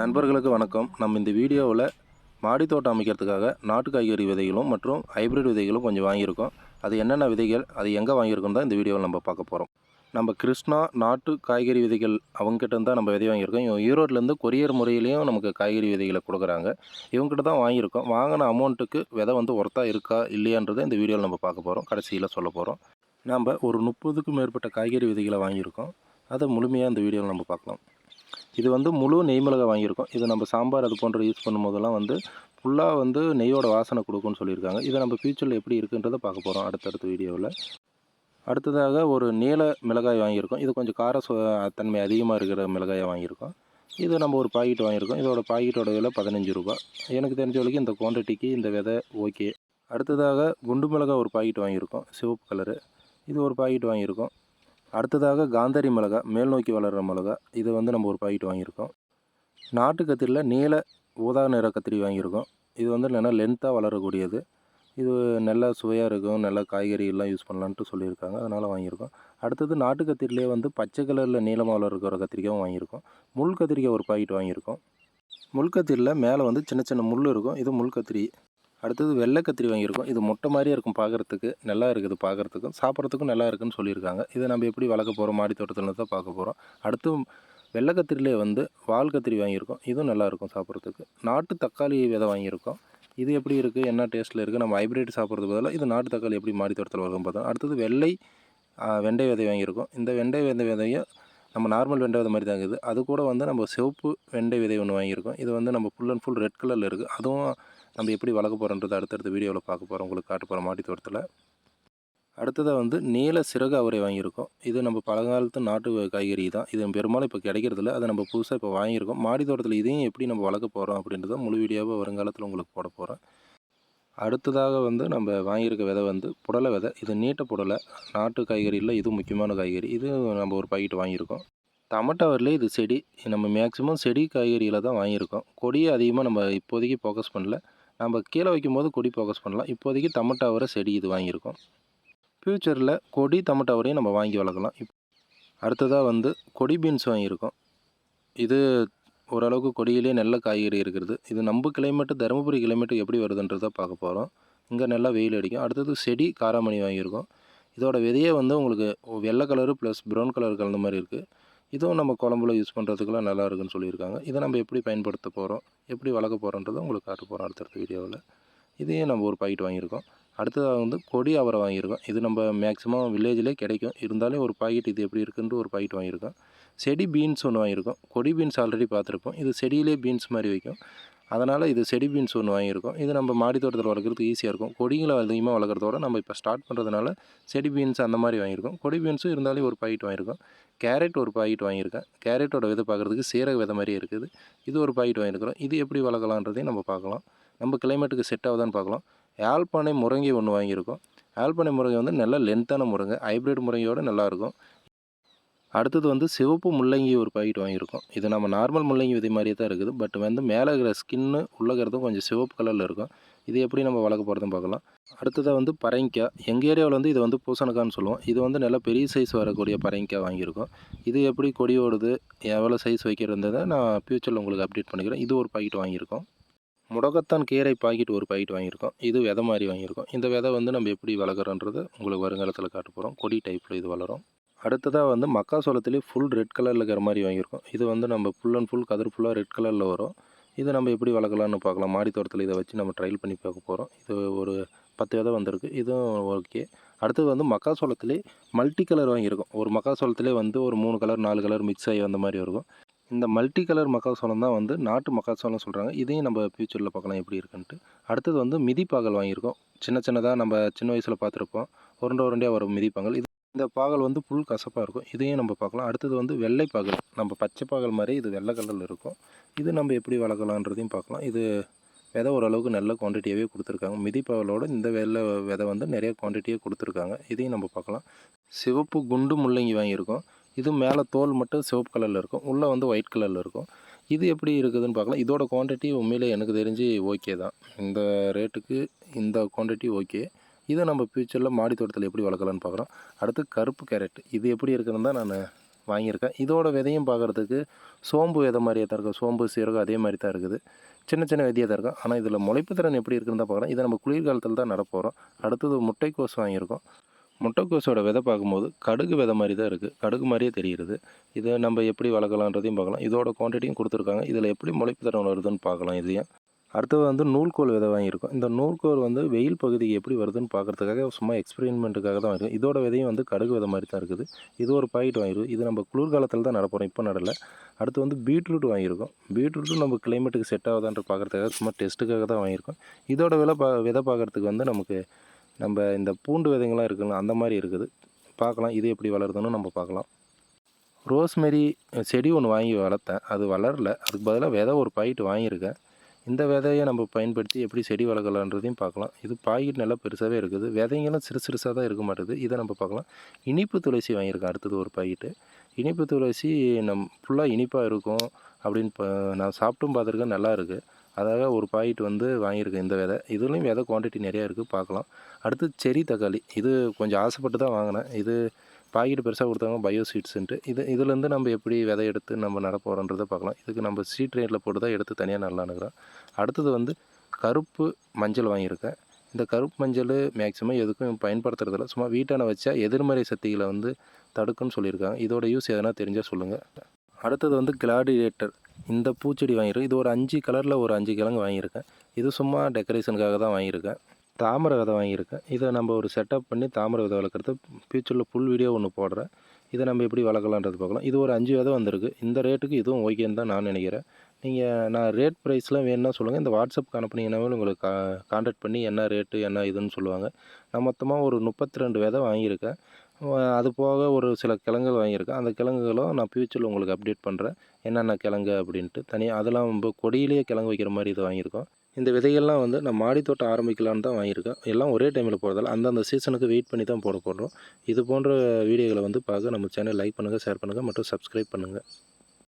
நண்பர்களுக்கு வணக்கம். நம்ம இந்த வீடியோவில் மாடி தோட்டம் அமைக்கிறதுக்காக நாட்டு காய்கறி விதைகளும் மற்றும் ஹைப்ரிட் விதைகளும் கொஞ்சம் வாங்கியிருக்கோம். அது என்னென்ன விதைகள் அது எங்கே வாங்கியிருக்கோம் தான் இந்த வீடியோவில் நம்ம பார்க்க போகிறோம் நம்ம கிருஷ்ணா நாட்டு காய்கறி விதைகள் அவங்ககிட்ட தான் நம்ம விதை வாங்கியிருக்கோம். இவங்க ஈரோட்லேருந்து கொரியர் முறையிலையும் நமக்கு காய்கறி விதைகளை கொடுக்குறாங்க. இவங்ககிட்ட தான் வாங்கியிருக்கோம். வாங்கின அமௌண்ட்டுக்கு விதை வந்து ஒர்த்தாக இருக்கா இல்லையான்றதை இந்த வீடியோவில் நம்ம பார்க்க போகிறோம் கடைசியில் சொல்ல போகிறோம் நம்ம ஒரு முப்பதுக்கும் மேற்பட்ட காய்கறி விதைகளை வாங்கியிருக்கோம். அதை முழுமையாக இந்த வீடியோவில் நம்ம பார்க்கலாம். இது வந்து முழு நெய் மிளகாய் வாங்கியிருக்கோம். இது நம்ம சாம்பார் அது போன்ற யூஸ் பண்ணும்போதெல்லாம் வந்து ஃபுல்லாக வந்து நெய்யோட வாசனை கொடுக்கும்னு சொல்லியிருக்காங்க. இதை நம்ம ஃப்யூச்சரில் எப்படி இருக்குன்றதை பார்க்க போகிறோம் அடுத்தடுத்த வீடியோவில். அடுத்ததாக ஒரு நீல மிளகாய் வாங்கியிருக்கோம். இது கொஞ்சம் கார சு தன்மை அதிகமாக இருக்கிற மிளகாயை வாங்கியிருக்கோம். இது நம்ம ஒரு பாக்கெட் வாங்கியிருக்கோம். இதோட பாக்கெட்டோட விலை பதினஞ்சு ரூபா. எனக்கு தெரிஞ்ச வரைக்கும் இந்த குவான்டிட்டிக்கு இந்த விதை ஓகே அடுத்ததாக குண்டு மிளகாய் ஒரு பாக்கெட் வாங்கியிருக்கோம். சிவப்பு கலரு இது ஒரு பாக்கெட் வாங்கியிருக்கோம். அடுத்ததாக காந்தாரி மிளகா மேல் நோக்கி வளர்கிற மிளகா. இது வந்து நம்ம ஒரு பாக்கெட் வாங்கியிருக்கோம். நாட்டு கத்திரியில் நீல ஊதா நிற கத்திரி வாங்கியிருக்கோம். இது வந்து நல்லா லென்த்தாக வளரக்கூடியது. இது நல்லா சுவையாக இருக்கும் நல்லா காய்கறிகள்லாம் யூஸ் பண்ணலான்ட்டு சொல்லியிருக்காங்க. அதனால் வாங்கியிருக்கோம். அடுத்தது நாட்டு கத்திரிலே வந்து பச்சை கலரில் நீளமாக வளர்க்கிற கத்திரிக்காயும் வாங்கியிருக்கோம். முள் கத்திரிக்காய் ஒரு பாக்கெட் வாங்கியிருக்கோம். முள் கத்திரியில் மேலே வந்து சின்ன சின்ன முள் இருக்கும். இது முள் கத்திரி. அடுத்தது வெள்ளை கத்திரி வாங்கியிருக்கோம். இது மொட்டை மாதிரியே இருக்கும் பார்க்குறதுக்கு. நல்லா இருக்குது பார்க்குறதுக்கும். சாப்பிட்றதுக்கும் நல்லா இருக்குன்னு சொல்லியிருக்காங்க. இதை நம்ம எப்படி வளர்க்க போகிறோம் மாடி தோட்டத்தில் தான் பார்க்க போகிறோம் அடுத்து வெள்ளை கத்திரிலே வந்து வால் கத்திரி வாங்கியிருக்கோம். இதுவும் நல்லாயிருக்கும் சாப்பிட்றதுக்கு. நாட்டு தக்காளி விதை வாங்கியிருக்கோம். இது எப்படி இருக்குது என்ன டேஸ்ட்டில் இருக்குது நம்ம ஹைப்ரிட் சாப்பிட்றது பதிலாக இது நாட்டு தக்காளி எப்படி மாடி தோட்டத்தில் வளர்க்கும் பார்த்தோம் அடுத்தது வெள்ளை வெண்டை விதை வாங்கியிருக்கோம். இந்த வெண்டை விதை விதையை நம்ம நார்மல் வெண்டை விதை மாதிரி தான் இருக்குது. அது கூட வந்து நம்ம சிவப்பு வெண்டை விதை ஒன்று வாங்கியிருக்கோம். இது வந்து நம்ம ஃபுல் அண்ட் ஃபுல் ரெட் கலரில் இருக்குது அதுவும் நம்ம எப்படி வளர்க்க போகிறோன்றது அடுத்தடுத்த வீடியோவில் பார்க்க போகிறோம் உங்களுக்கு காட்ட போகிறோம் மாடி தோட்டத்தில். அடுத்ததாக வந்து நீல சிறகு அவரை வாங்கியிருக்கோம். இது நம்ம பழங்காலத்து நாட்டு காய்கறி தான். இது பெரும்பாலும் இப்போ கிடைக்கிறதில்ல. அதை நம்ம புதுசாக இப்போ வாங்கியிருக்கோம். மாடி தோட்டத்தில் இதையும் எப்படி நம்ம வளர்க்க போகிறோம் அப்படின்றத முழு வீடியோவாக வருங்காலத்தில் உங்களுக்கு போட போகிறேன் அடுத்ததாக வந்து நம்ம வாங்கியிருக்க விதை வந்து புடலை விதை. இது நீட்ட புடலை. நாட்டு காய்கறியில் இது முக்கியமான காய்கறி. இது நம்ம ஒரு பாக்கெட் வாங்கியிருக்கோம். டமட்டாவரில் இது செடி. நம்ம மேக்ஸிமம் செடி காய்கறியில் தான் வாங்கியிருக்கோம். கொடியை அதிகமாக நம்ம இப்போதைக்கு ஃபோக்கஸ் பண்ணல. நம்ம கீழே வைக்கும்போது கொடி ஃபோக்கஸ் பண்ணலாம். இப்போதைக்கு டமட்டாவரை செடி இது வாங்கியிருக்கோம். ஃப்யூச்சரில் கொடி டமட்டாவரையும் நம்ம வாங்கி வளர்க்கலாம். இப் அடுத்ததாக வந்து கொடி பீன்ஸ் வாங்கியிருக்கோம். இது ஓரளவுக்கு கொடியிலே நல்ல காய்கறி இருக்கிறது. இது நம்ம கிளைமேட்டு தருமபுரி கிளைமேட்டு எப்படி வருதுன்றதை பார்க்க போகிறோம் இங்கே நல்லா வெயில் அடிக்கும். அடுத்தது செடி காராமணி வாங்கியிருக்கோம். இதோட விதையே வந்து உங்களுக்கு வெள்ளை கலரு ப்ளஸ் ப்ரௌன் கலர் கலந்த மாதிரி இருக்குது இதுவும் நம்ம குழம்புல யூஸ் பண்ணுறதுக்குலாம் நல்லா இருக்குன்னு சொல்லியிருக்காங்க. இதை நம்ம எப்படி பயன்படுத்த போகிறோம் எப்படி வளர்க்க போகிறோன்றதை உங்களுக்கு காட்ட போகிறோம் அடுத்தடுத்த வீடியோவில். இதையும் நம்ம ஒரு பாக்கெட் வாங்கியிருக்கோம். அடுத்ததாக வந்து கொடி அவரை வாங்கியிருக்கோம். இது நம்ம மேக்ஸிமம் வில்லேஜ்லேயே கிடைக்கும். இருந்தாலே ஒரு பாக்கெட் இது எப்படி இருக்குன்ட்டு ஒரு பாக்கெட் வாங்கியிருக்கோம். செடி பீன்ஸ் ஒன்று வாங்கியிருக்கோம். கொடி பீன்ஸ் ஆல்ரெடி பார்த்துருப்போம். இது செடியிலே பீன்ஸ் மாதிரி வைக்கும். அதனால் இது செடி பீன்ஸ் ஒன்று வாங்கியிருக்கோம். இது நம்ம மாடி தோட்டத்தில் வளர்க்குறதுக்கு ஈஸியாக இருக்கும். கொடிகளை அதிகமாக வளர்க்குறதோட நம்ம இப்போ ஸ்டார்ட் பண்ணுறதுனால செடி பீன்ஸ் அந்த மாதிரி வாங்கியிருக்கோம். கொடி பீன்ஸும் இருந்தாலும் ஒரு பாக்கெட் வாங்கியிருக்கோம். கேரட் ஒரு பாக்கெட் வாங்கியிருக்கேன். கேரட்டோட விதை பார்க்குறதுக்கு சீரக விதை மாதிரியே இருக்குது. இது ஒரு பாக்கெட் வாங்கியிருக்கிறோம். இது எப்படி வளர்க்கலான்றதையும் நம்ம பார்க்கலாம். நம்ம கிளைமேட்டுக்கு செட் ஆகுதான்னு பார்க்கலாம். யாழ்ப்பாணை முருங்கை ஒன்று வாங்கியிருக்கோம். ஆல்பனை முருங்கை வந்து நல்ல லென்த்தான முருங்கை. ஹைப்ரிட் முருங்கையோடு நல்லாயிருக்கும் அடுத்தது வந்து சிவப்பு முள்ளங்கி ஒரு பாக்கெட் வாங்கியிருக்கோம். இது நம்ம நார்மல் முள்ளங்கி விதை மாதிரியே தான் இருக்குது. பட் வந்து மேலே இருக்கிற ஸ்கின்னு உள்ளகிறதும் கொஞ்சம் சிவப்பு கலரில் இருக்கும். இது எப்படி நம்ம வளர்க்க போகிறதும் பார்க்கலாம். அடுத்ததாக வந்து பரங்கிக்காய். எங்கள் ஏரியாவில் வந்து இது வந்து பூசணக்கான்னு சொல்லுவோம். இது வந்து நல்லா பெரிய சைஸ் வரக்கூடிய பரங்கிக்காய் வாங்கியிருக்கோம். இது எப்படி கொடி ஓடுது எவ்வளோ சைஸ் வைக்கிறதுன்றதை நான் ஃப்யூச்சரில் உங்களுக்கு அப்டேட் பண்ணிக்கிறேன். இது ஒரு பாக்கெட் வாங்கியிருக்கோம். முடக்கத்தான் கீரை பாக்கெட் ஒரு பாக்கெட் வாங்கியிருக்கோம். இது விதை மாதிரி வாங்கியிருக்கோம். இந்த விதை வந்து நம்ம எப்படி வளர்க்குறோன்றது உங்களுக்கு வருங்காலத்தில் காட்ட போகிறோம் கொடி டைப்பில் இது வளரும். அடுத்ததாக வந்து மக்காசோளத்துலேயே ஃபுல் ரெட் கலரில் இருக்கிற மாதிரி வாங்கியிருக்கோம். இது வந்து நம்ம ஃபுல் அண்ட் ஃபுல் கதிர் ஃபுல்லாக ரெட் கலரில் வரும். இதை நம்ம எப்படி வளர்க்கலாம்னு பார்க்கலாம். மாடி தோட்டத்தில் இதை வச்சு நம்ம ட்ரையல் பண்ணி பார்க்க போகிறோம் இது ஒரு பத்து விதை வந்திருக்கு. இதுவும் ஓகே அடுத்தது வந்து மக்காசோளத்துலேயே மல்டி கலர் வாங்கியிருக்கோம். ஒரு மக்காசோளத்துலேயே வந்து ஒரு மூணு கலர் நாலு கலர் மிக்ஸ் ஆகி வந்த மாதிரி இருக்கும். இந்த மல்டி கலர் மக்காசோளம் தான் வந்து நாட்டு மக்காசோளம் சொல்கிறாங்க இதையும் நம்ம ஃப்யூச்சரில் பார்க்கலாம் எப்படி இருக்குன்ட்டு. அடுத்தது வந்து மிதிப்பாகல் வாங்கியிருக்கோம். சின்ன சின்னதாக நம்ம சின்ன வயசில் பார்த்துருப்போம். உருண்டை உருண்டையாக வரும் மிதிப்பாங்கல் இது இந்த பாகல் வந்து புல் கசப்பாக இருக்கும். இதையும் நம்ம பார்க்கலாம். அடுத்தது வந்து வெள்ளை பாகல். நம்ம பச்சை பாகல் மாதிரி இது வெள்ளை கலரில் இருக்கும். இது நம்ம எப்படி வளர்க்கலான்றதையும் பார்க்கலாம். இது விதை ஓரளவுக்கு நல்ல குவான்டிட்டியாகவே கொடுத்துருக்காங்க. மிதிப்பாகலோட இந்த வெள்ளை விதை வந்து நிறைய குவான்டிட்டியாக கொடுத்துருக்காங்க. இதையும் நம்ம பார்க்கலாம். சிவப்பு குண்டு முள்ளங்கி வாங்கியிருக்கோம். இது மேலே தோல் மட்டும் சிவப்பு கலரில் இருக்கும். உள்ளே வந்து ஒயிட் கலரில் இருக்கும். இது எப்படி இருக்குதுன்னு பார்க்கலாம். இதோட குவான்டிட்டி உண்மையிலே எனக்கு தெரிஞ்சு ஓகே தான். இந்த ரேட்டுக்கு இந்த குவான்டிட்டி ஓகே இதை நம்ம ஃப்யூச்சரில் மாடி தோட்டத்தில் எப்படி வளர்க்கலான்னு பார்க்குறோம். அடுத்து கருப்பு கேரட். இது எப்படி இருக்குன்னு தான் நான் வாங்கியிருக்கேன். இதோட விதையும் பார்க்குறதுக்கு சோம்பு விதை மாதிரியே தான் இருக்கும். சோம்பு சீரகம் அதே மாதிரி தான் இருக்குது. சின்ன சின்ன விதையாக தான் இருக்கும். ஆனால் இதில் முளைப்பு திறன் எப்படி இருக்குன்னு தான் பார்க்கலாம் இதை நம்ம குளிர்காலத்தில் தான் நடப்போகிறோம் அடுத்தது முட்டைக்கோஸ் வாங்கியிருக்கோம். முட்டைக்கோஸோட விதை பார்க்கும்போது கடுகு விதை மாதிரி தான் இருக்குது கடுகு மாதிரியே தெரிகிறது. இதை நம்ம எப்படி வளர்க்கலான்றதையும் பார்க்கலாம். இதோட குவான்டிட்டியும் கொடுத்துருக்காங்க. இதில் எப்படி முளைப்பு திறன் வருதுன்னு பார்க்கலாம் இதையும். அடுத்தது வந்து நூல்கோல் விதை வாங்கியிருக்கோம். இந்த நூல்கோல் வந்து வெயில் பகுதிக்கு எப்படி வருதுன்னு பார்க்குறதுக்காக சும்மா எக்ஸ்பெரிமெண்ட்டுக்காக தான் இருக்கும் இதோட விதையும் வந்து கடுகு விதை மாதிரி தான் இருக்குது. இது ஒரு பாக்கெட் வாங்கிருக்கோம் இது நம்ம குளிர்காலத்தில் தான் நடப்போகிறோம் இப்போ நடல. அடுத்து வந்து பீட்ரூட் வாங்கியிருக்கோம். பீட்ரூட்டும் நம்ம கிளைமேட்டுக்கு செட் ஆகுதான்ற பார்க்குறதுக்காக சும்மா டெஸ்ட்டுக்காக தான் வாங்கியிருக்கோம். இதோட விலை பா விதை பார்க்குறதுக்கு வந்து நமக்கு நம்ம இந்த பூண்டு விதைங்கள்லாம் இருக்குல்ல அந்த மாதிரி இருக்குது. பார்க்கலாம். இது எப்படி வளருதுன்னு நம்ம பார்க்கலாம். ரோஸ்மெரி செடி ஒன்று வாங்கி வளர்த்தேன். அது வளரல. அதுக்கு பதிலாக விதை ஒரு பாயிட்டு வாங்கியிருக்கேன். இந்த விதையை நம்ம பயன்படுத்தி எப்படி செடி வளர்க்கலான்றதையும் பார்க்கலாம். இது பாக்கெட் நல்லா பெருசாகவே இருக்குது. விதைங்களும் சிறு சிறுசாக தான் இருக்க மாட்டேது. இதை நம்ம பார்க்கலாம். இனிப்பு துளசி வாங்கியிருக்கேன். அடுத்தது ஒரு பாக்கெட்டு இனிப்பு துளசி நம் ஃபுல்லாக இனிப்பாக இருக்கும் அப்படின்னு நான் சாப்பிட்டும் பார்த்துருக்கேன். நல்லா இருக்குது அதாக ஒரு பாக்கெட் வந்து வாங்கியிருக்கேன் இந்த விதை. இதுலேயும் விதை குவான்டிட்டி நிறையா இருக்குது பார்க்கலாம். அடுத்து செரி தக்காளி. இது கொஞ்சம் ஆசைப்பட்டு தான் வாங்கினேன். இது பாக்கெட் பெருசாக கொடுத்தாங்க பயோ சீட்ஸுன்ட்டு இது இதுலேருந்து நம்ம எப்படி விதை எடுத்து நம்ம நடப்போகிறோன்றதை பார்க்கலாம். இதுக்கு நம்ம சீட் ரேட்டில் போட்டு தான் எடுத்து தனியாக நடலான்னுக்குறோம். அடுத்தது வந்து கருப்பு மஞ்சள் வாங்கியிருக்கேன். இந்த கருப்பு மஞ்சள் மேக்ஸிமம் எதுக்கும் பயன்படுத்துறதில்ல. சும்மா வீட்டான வச்சா எதிர்மறை சக்திகளை வந்து தடுக்குன்னு சொல்லியிருக்காங்க. இதோட யூஸ் எதனா தெரிஞ்சால் சொல்லுங்கள் அடுத்தது வந்து கிளாடிரேட்டர் இந்த பூச்செடி வாங்கியிருக்கேன். இது ஒரு அஞ்சு கலரில் ஒரு அஞ்சு கிழங்கு வாங்கியிருக்கேன். இது சும்மா டெக்கரேஷனுக்காக தான் வாங்கியிருக்கேன். தாமரை விதை வாங்கியிருக்கேன். இதை நம்ம ஒரு செட்டப் பண்ணி தாமரை விதை வளர்க்குறது. ஃப்யூச்சரில் ஃபுல் வீடியோ ஒன்று போடுறேன். இதை நம்ம எப்படி வளர்க்கலான்றது பார்க்கலாம். இது ஒரு அஞ்சு விதை வந்திருக்கு. இந்த ரேட்டுக்கு இதுவும் ஓகேன்னு தான் நான் நினைக்கிறேன். நீங்கள் நான் ரேட் ப்ரைஸ்லாம் வேணும்னா சொல்லுங்கள் இந்த வாட்ஸ்அப் அனுப்புனீங்கன்னாவே உங்களுக்கு கா கான்டாக்ட் பண்ணி என்ன ரேட்டு என்ன இதுன்னு சொல்லுவாங்க. நான் மொத்தமாக ஒரு முப்பத்தி ரெண்டு விதை வாங்கியிருக்கேன். அது போக ஒரு சில கிழங்குகள் வாங்கியிருக்கேன். அந்த கிழங்குகளும் நான் ஃப்யூச்சரில் உங்களுக்கு அப்டேட் பண்ணுறேன் என்னென்ன கிழங்கு அப்படின்ட்டு. தனியாக அதெல்லாம் ரொம்ப கொடியிலேயே கிழங்கு வைக்கிற மாதிரி இது வாங்கியிருக்கோம். இந்த விதைகள்லாம் வந்து நான் மாடி தோட்டம் ஆரம்பிக்கலான்னு தான் வாங்கியிருக்கேன். எல்லாம் ஒரே டைமில் போகிறதால அந்தந்த சீசனுக்கு வெயிட் பண்ணி தான் போட போடுறோம். இது போன்ற வீடியோகளை வந்து பார்க்க நம்ம சேனல் லைக் பண்ணுங்கள் ஷேர் பண்ணுங்கள் மற்றும் சப்ஸ்கிரைப் பண்ணுங்கள்